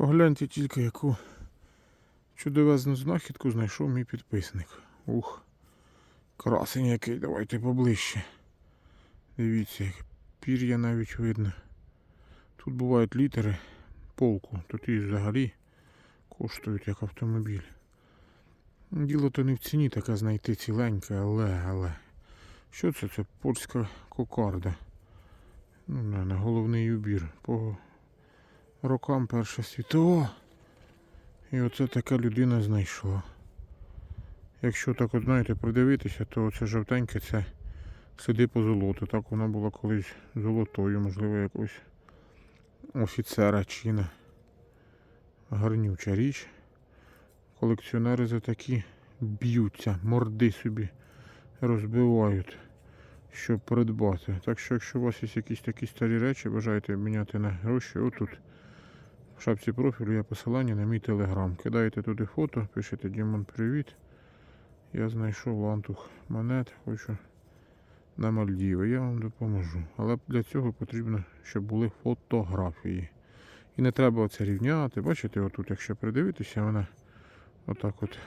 Погляньте тільки, яку чудовезну знахідку знайшов мій підписник. Ух, красень який, давайте поближче. Дивіться, як пір'я навіть видно. Тут бувають літери полку, тут і взагалі коштують як автомобіль. Діло то не в ціні таке знайти ціленьке, але, але. Що це? Це польська кокарда. Ну, на головний убір. По рокам Перша світова. І оце така людина знайшла. Якщо так от знаєте, придивитися, то це жовтеньке це сліди по золоту. Так вона була колись золотою, можливо, якогось офіцера чина. Гарнюча річ. Колекціонери за такі б'ються, морди собі розбивають, щоб придбати. Так що, якщо у вас є якісь такі старі речі, бажаєте міняти на гроші, отут в шапці профілю є посилання на мій телеграм. Кидаєте туди фото, пишете Дімон, привіт. Я знайшов лантух монет, хочу на Мальдіви. Я вам допоможу. Але для цього потрібно, щоб були фотографії. І не треба це рівняти. Бачите, отут, якщо придивитися, вона отак от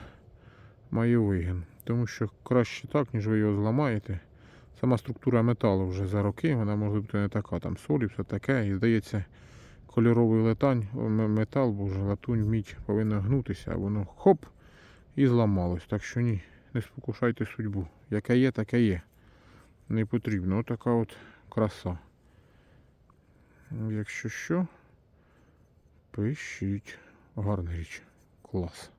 має вигін. Тому що краще так, ніж ви його зламаєте. Сама структура металу вже за роки, вона може бути не така, там солі, все таке. І здається, кольоровий летань, метал, боже, латунь, мідь повинна гнутися, а воно хоп і зламалось. Так що ні, не спокушайте судьбу. Яке є, таке є. Не потрібно. Отака от краса. Якщо що, пишіть. Гарна річ. Клас.